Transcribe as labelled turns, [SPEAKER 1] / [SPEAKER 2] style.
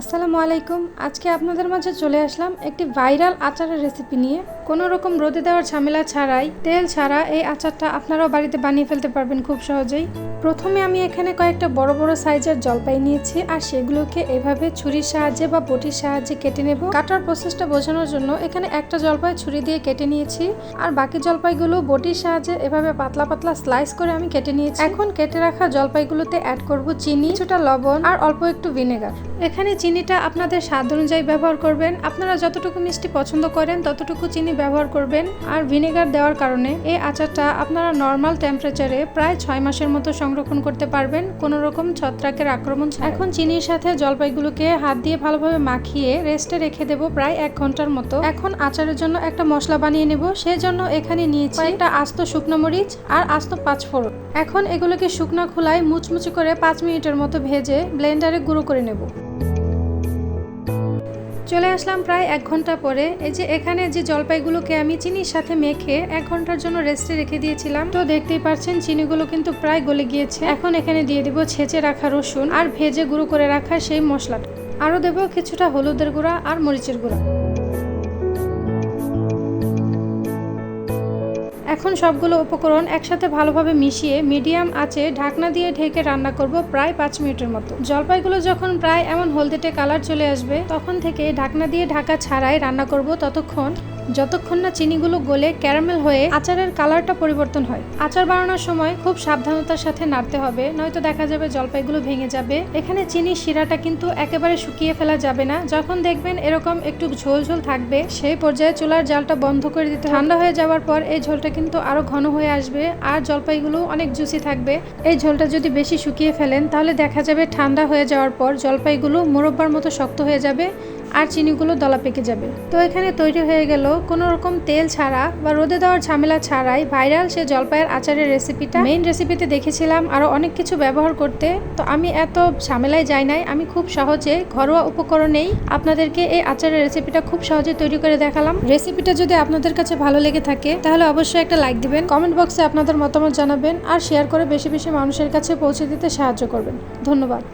[SPEAKER 1] আসসালামু আলাইকুম। আজকে আপনাদের মাঝে চলে আসলাম একটি ভাইরাল আচারের রেসিপি নিয়ে। কোনো রকম রোদে দেওয়ার ঝামেলা ছাড়াই তেল ছাড়া এই আচারটা আপনারাও বাড়িতে বানিয়ে ফেলতে পারবেন খুব সহজেই। প্রথমে আমি এখানে কয়েকটা বড় বড় সাইজের জলপাই নিয়েছি আর সেগুলোকে এভাবে ছুরির সাহায্যে বা বটির সাহায্যে কেটে নেব। কাটার প্রসেসটা বোঝানোর জন্য এখানে একটা জলপাই ছুরি দিয়ে কেটে নিয়েছি আর বাকি জলপাইগুলো বটির সাহায্যে এভাবে পাতলা পাতলা স্লাইস করে আমি কেটে নিয়েছি। এখন কেটে রাখা জলপাইগুলোতে অ্যাড করব চিনি, কিছুটা লবণ আর অল্প একটু ভিনেগার এখানে চিনিটা আপনাদের স্বাদ অনুযায়ী ব্যবহার করবেন। আপনারা যতটুকু মিষ্টি পছন্দ করেন ততটুকু চিনি ব্যবহার করবেন আর ভিনেগার দেওয়ার কারণে এই আচারটা আপনারা নর্মাল টেম্পারেচারে প্রায় ছয় মাসের মতো সংরক্ষণ করতে পারবেন। কোনো রকম ছত্রাকের আক্রমণ। এখন চিনির সাথে জলপাইগুলোকে হাত দিয়ে ভালোভাবে মাখিয়ে রেস্টে রেখে দেব প্রায় এক ঘণ্টার মতো। এখন আচারের জন্য একটা মশলা বানিয়ে নেব। সেজন্য এখানে নিয়েছি একটা আস্ত শুকনো মরিচ আর আস্ত পাঁচ ফোড়ন এখন এগুলোকে শুকনো খোলায় মুচমুচি করে পাঁচ মিনিটের মতো ভেজে ব্লেন্ডারে গুঁড়ো করে নেব। চলে আসলাম প্রায় এক ঘণ্টা পরে। এই যে এখানে যে জলপাইগুলোকে আমি চিনির সাথে মেখে এক ঘণ্টার জন্য রেস্টে রেখে দিয়েছিলাম। তো দেখতেই পাচ্ছেন, চিনিগুলো কিন্তু প্রায় গলে গিয়েছে। এখন এখানে দিয়ে দিব ছেঁচে রাখা রসুন আর ভেজে গুঁড়ো করে রাখা সেই মশলাটা। আরও দেবো কিছুটা হলুদের গুঁড়া আর মরিচের গুঁড়া। এখন সবগুলো উপকরণ একসাথে ভালোভাবে মিশিয়ে মিডিয়াম আঁচে ঢাকনা দিয়ে ঢেকে রান্না করব প্রায় পাঁচ মিনিটের মতো। জলপাইগুলো যখন প্রায় এমন হলদেটে কালার চলে আসবে, তখন থেকে ঢাকনা দিয়ে ঢাকা ছাড়াই রান্না করব ততক্ষণ যতক্ষণ না চিনিগুলো গলে ক্যারামেল হয়ে আচারের কালারটা পরিবর্তন হয়। আচার বানানোর সময় খুব সাবধানতার সাথে নাড়তে হবে, নয়তো দেখা যাবে জলপাইগুলো ভেঙে যাবে। এখানে চিনির শিরাটা কিন্তু একেবারে শুকিয়ে ফেলা যাবে না। যখন দেখবেন এরকম একটু ঝোল ঝোল থাকবে, সেই পর্যায়ে চুলার জালটা বন্ধ করে দিতে ঠান্ডা হয়ে যাওয়ার পর এই ঝোলটা কিন্তু আরও ঘন হয়ে আসবে আর জলপাইগুলো অনেক জুসি থাকবে। এই ঝোলটা যদি বেশি শুকিয়ে ফেলেন, তাহলে দেখা যাবে ঠান্ডা হয়ে যাওয়ার পর জলপাইগুলো মোরব্বার মতো শক্ত হয়ে যাবে। আর চিনিগুলো দলা পেকে যাবে। তো এখানে তৈরি হয়ে গেল কোনো রকম তেল ছাড়া বা রোদে দেওয়ার ঝামেলা ছাড়াই ভাইরাল সে জলপাইয়ের আচারের রেসিপিটা। মেইন রেসিপিতে দেখেছিলাম আরও অনেক কিছু ব্যবহার করতে। তো আমি এত ঝামেলায় যাই নাই, আমি খুব সহজে ঘরোয়া উপকরণেই আপনাদেরকে এই আচারের রেসিপিটা খুব সহজে তৈরি করে দেখালাম। রেসিপিটা যদি আপনাদের কাছে ভালো লেগে থাকে, তাহলে অবশ্যই একটা লাইক দিবেন কমেন্ট বক্সে আপনাদের মতামত জানাবেন, আর শেয়ার করে বেশি বেশি মানুষের কাছে পৌঁছে দিতে সাহায্য করবেন। ধন্যবাদ।